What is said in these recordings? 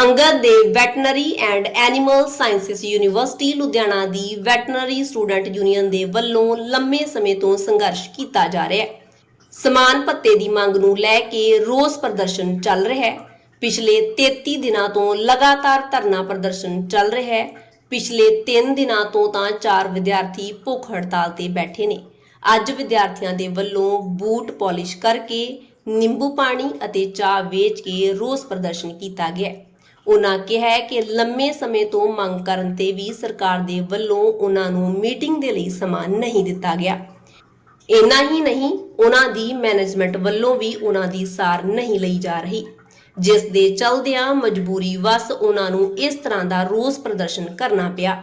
ਅੰਗਦ ਦੇ veterinary and animal sciences university Ludhiana the veterinary student union ਦੇ ਵੱਲੋਂ ਲੰਮੇ ਸਮੇਂ ਤੋਂ ਸੰਘਰਸ਼ ਕੀਤਾ ਜਾ ਰਿਹਾ ਹੈ। ਸਮਾਨ ਭੱਤੇ ਦੀ ਮੰਗ ਨੂੰ ਲੈ ਕੇ ਰੋਸ ਪ੍ਰਦਰਸ਼ਨ ਚੱਲ ਰਿਹਾ ਹੈ। ਪਿਛਲੇ 33 ਦਿਨਾਂ ਤੋਂ ਲਗਾਤਾਰ ਧਰਨਾ ਪ੍ਰਦਰਸ਼ਨ ਚੱਲ ਰਿਹਾ ਹੈ। ਪਿਛਲੇ 3 ਦਿਨਾਂ ਤੋਂ ਤਾਂ 4 ਵਿਦਿਆਰਥੀ ਭੁੱਖ ਹੜਤਾਲ ਤੇ ਬੈਠੇ ਨੇ। ਅੱਜ ਵਿਦਿਆਰਥੀਆਂ ਦੇ ਵੱਲੋਂ ਬੂਟ ਪਾਲਿਸ਼ ਕਰਕੇ ਨਿੰਬੂ ਪਾਣੀ ਅਤੇ ਚਾਹ ਵੇਚ ਕੇ ਰੋਸ ਪ੍ਰਦਰਸ਼ਨ ਕੀਤਾ ਗਿਆ ਉਹਨਾਂ ਕਿਹਾ ਕਿ ਲੰਮੇ ਸਮੇਂ ਤੋਂ ਮੰਗ ਕਰਨ ਤੇ ਵੀ ਸਰਕਾਰ ਦੇ ਵੱਲੋਂ ਉਹਨਾਂ ਨੂੰ ਮੀਟਿੰਗ ਦੇ ਲਈ ਸਮਾਂ ਨਹੀਂ ਦਿੱਤਾ ਗਿਆ। ਇੰਨਾ ਹੀ ਨਹੀਂ ਉਹਨਾਂ ਦੀ ਮੈਨੇਜਮੈਂਟ ਵੱਲੋਂ ਵੀ ਉਹਨਾਂ ਦੀ ਸਾਰ ਨਹੀਂ ਲਈ ਜਾ ਰਹੀ। ਜਿਸ ਦੇ ਚਲਦਿਆਂ ਮਜਬੂਰੀ ਵਸ ਉਹਨਾਂ ਨੂੰ ਇਸ ਤਰ੍ਹਾਂ ਦਾ ਰੋਸ ਪ੍ਰਦਰਸ਼ਨ ਕਰਨਾ ਪਿਆ।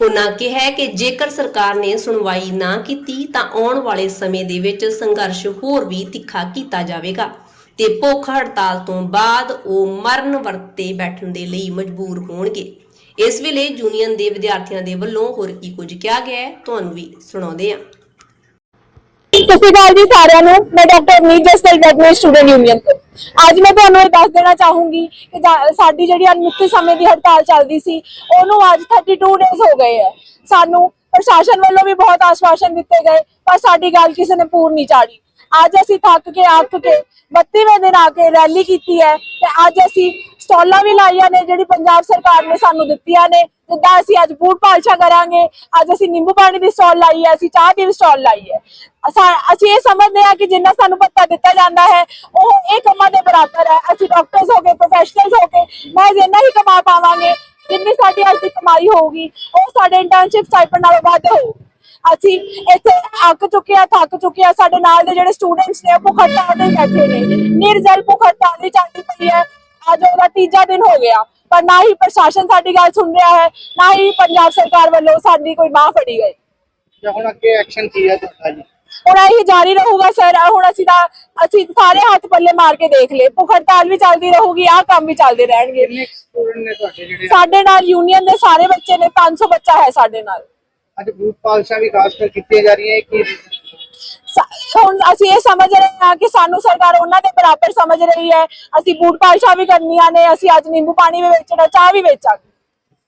ਉਹਨਾਂ ਕਿਹਾ ਕਿ ਜੇਕਰ ਸਰਕਾਰ ਨੇ ਸੁਣਵਾਈ ਨਾ ਕੀਤੀ ਤਾਂ ਆਉਣ ਵਾਲੇ ਸਮੇਂ ਦੇ ਵਿੱਚ ਸੰਘਰਸ਼ ਹੋਰ ਵੀ ਤਿੱਖਾ ਕੀਤਾ ਜਾਵੇਗਾ। ਤੇ ਭੁੱਖ ਹੜਤਾਲ ਤੋਂ ਬਾਅਦ ਉਹ ਮਰਨ ਵਰਤੇ ਬੈਠਣ ਦੇ ਲਈ ਮਜਬੂਰ ਹੋਣਗੇ। ਇਸ ਵੇਲੇ ਯੂਨੀਅਨ ਦੇ ਵਿਦਿਆਰਥੀਆਂ ਦੇ ਵੱਲੋਂ ਹੋਰ ਕੀ ਕੁਝ ਕਿਹਾ ਗਿਆ ਹੈ, ਤੁਹਾਨੂੰ ਵੀ ਸੁਣਾਉਂਦੇ ਹਾਂ। ਸਤਿ ਸ਼੍ਰੀ ਅਕਾਲ ਜੀ ਸਾਰਿਆਂ ਨੂੰ। ਮੈਂ ਡਾਕਟਰ ਅਮਨੀਤ ਜਸਟਲ ਵੈਟਨਰੀ ਸਟੂਡੈਂਟ ਯੂਨੀਅਨ ਤੋਂ। ਅੱਜ ਮੈਂ ਤੁਹਾਨੂੰ ਇਹ ਦੱਸ ਦੇਣਾ ਚਾਹੂੰਗੀ ਕਿ ਜਾ- ਸਾਡੀ ਜਿਹੜੀ ਅਨਮਿੱਥੇ ਸਮੇਂ ਦੀ ਹੜਤਾਲ ਚੱਲਦੀ ਸੀ, ਉਹਨੂੰ ਅੱਜ 32 ਡੇਜ਼ ਹੋ ਗਏ ਹੈ। ਸਾਨੂੰ ਪ੍ਰਸ਼ਾਸਨ ਵੱਲੋਂ ਵੀ ਬਹੁਤ ਆਸ਼ਵਾਸਨ ਦਿੱਤੇ ਗਏ, ਪਰ ਸਾਡੀ ਗੱਲ ਕਿਸੇ ਨੇ ਪੂਰ ਨਹੀਂ ਚਾੜੀ। ਅੱਜ ਅਸੀਂ ਥੱਕ ਕੇ, ਅੱਕ ਕੇ 32ਵੇਂ ਦਿਨ ਆ ਕੇ ਰੈਲੀ ਕੀਤੀ ਹੈ ਤੇ ਅੱਜ ਅਸੀਂ ਸਟਾਲਾਂ ਵੀ ਲਾਈਆਂ ਨੇ ਜਿਹੜੀ ਪੰਜਾਬ ਸਰਕਾਰ ਨੇ ਸਾਨੂੰ ਦਿੱਤੀਆਂ ਨੇ। ਜਿੱਦਾਂ ਅਸੀਂ ਅੱਜ ਬੂਟ ਪਾਲਸ਼ਾ ਕਰਾਂਗੇ, ਅੱਜ ਅਸੀਂ ਨਿੰਬੂ ਪਾਣੀ ਦੀ ਸਟਾਲ ਲਾਈ ਹੈ, ਅਸੀਂ ਚਾਹ ਦੀ ਵੀ ਸਟਾਲ ਲਾਈ ਹੈ। ਅਸੀਂ ਇਹ ਸਮਝਦੇ ਹਾਂ ਕਿ ਜਿੰਨਾ ਸਾਨੂੰ ਪੱਤਾ ਦਿੱਤਾ ਜਾਂਦਾ ਹੈ, ਉਹ ਇਹ ਕੰਮਾਂ ਦੇ ਬਰਾਬਰ ਹੈ। ਅਸੀਂ ਡਾਕਟਰਸ ਹੋ ਗਏ ਪ੍ਰੋਫੈਸ਼ਨਲਸ ਹੋ ਗਏ ਮੈਂ ਜਿੰਨਾ ਹੀ ਕਮਾ ਪਾਵਾਂਗੇ ਜਿੰਨੀ ਸਾਡੀ ਅੱਜ ਦੀ ਕਮਾਈ ਹੋਊਗੀ, ਉਹ ਸਾਡੇ ਇੰਟਰਨਸ਼ਿਪ ਸਟਾਈਪੈਂਡ ਨਾਲੋਂ ਵੱਧ ਹੋਊਗੀ। ਅਸੀਂ ਇੱਥੇ ਅੱਕ ਚੁੱਕੇ ਆ ਥੱਕ ਚੁੱਕੇ ਆ ਸਾਡੇ ਨਾਲ ਦੇ ਜਿਹੜੇ ਸਟੂਡੈਂਟਸ ਨੇ ਭੁੱਖ ਹੜਤਾਲ ਤੇ ਬੈਠੇ ਨੇ। ਨਿਰਜਲ ਭੁੱਖ ਹੜਤਾਲ ਦੀ ਚੱਲਦੀ ਪਈ ਹੈ। ਅੱਜ ਉਹਦਾ ਤੀਜਾ ਦਿਨ ਹੋ ਗਿਆ। ਪਰ ਨਾ ਹੀ ਪ੍ਰਸ਼ਾਸਨ ਸਾਡੀ ਗੱਲ ਸੁਣ ਰਿਹਾ ਹੈ ਨਾ ਹੀ ਪੰਜਾਬ ਸਰਕਾਰ ਵੱਲੋਂ ਸਾਡੀ ਕੋਈ ਬਾਹ ਫੜੀ ਗਈ। ਜਾਂ ਹੁਣ ਅੱਗੇ ਐਕਸ਼ਨ ਕੀ ਹੈ ਤੁਹਾਡਾ ਜੀ? ਹੁਣ ਇਹ ਜਾਰੀ ਰਹੂਗਾ ਸਰ। ਹੁਣ ਅਸੀਂ ਤਾਂ ਅਸੀਂ ਸਾਰੇ ਹੱਥ ਪੱਲੇ ਮਾਰ ਕੇ ਦੇਖ ਲਏ। ਭੁੱਖ ਹੜਤਾਲ ਵੀ ਚੱਲਦੀ ਰਹੂਗੀ ਆਹ ਕੰਮ ਵੀ ਚੱਲਦੇ ਰਹਿਣਗੇ। ਕਿੰਨੇ ਸਟੂਡੈਂਟ ਨੇ ਤੁਹਾਡੇ ਜਿਹੜੇ? ਸਾਡੇ ਨਾਲ ਯੂਨੀਅਨ ਦੇ ਸਾਰੇ ਬੱਚੇ ਨੇ 500 ਬੱਚਾ ਹੈ ਸਾਡੇ ਨਾਲ। ਅੱਜ ਬੂਟ ਪਾਲਸ਼ਾਂ ਵੀ ਖਾਸ ਕਰ ਕੀਤੀਆਂ ਜਾ ਰਹੀਆਂ, ਇਹ ਹੁਣ ਅਸੀਂ ਇਹ ਸਮਝ ਰਹੇ ਹਾਂ ਕਿ ਸਾਨੂੰ ਸਰਕਾਰ ਉਹਨਾਂ ਦੇ ਬਰਾਬਰ ਸਮਝ ਰਹੀ ਹੈ। ਅਸੀਂ ਬੂਟ ਪਾਲਸ਼ਾਂ ਵੀ ਕਰਨੀਆਂ ਨੇ, ਅਸੀਂ ਅੱਜ ਨਿੰਬੂ ਪਾਣੀ ਵੀ ਵੇਚਣਾ, ਚਾਹ ਵੀ ਵੇਚਾਂਗੇ।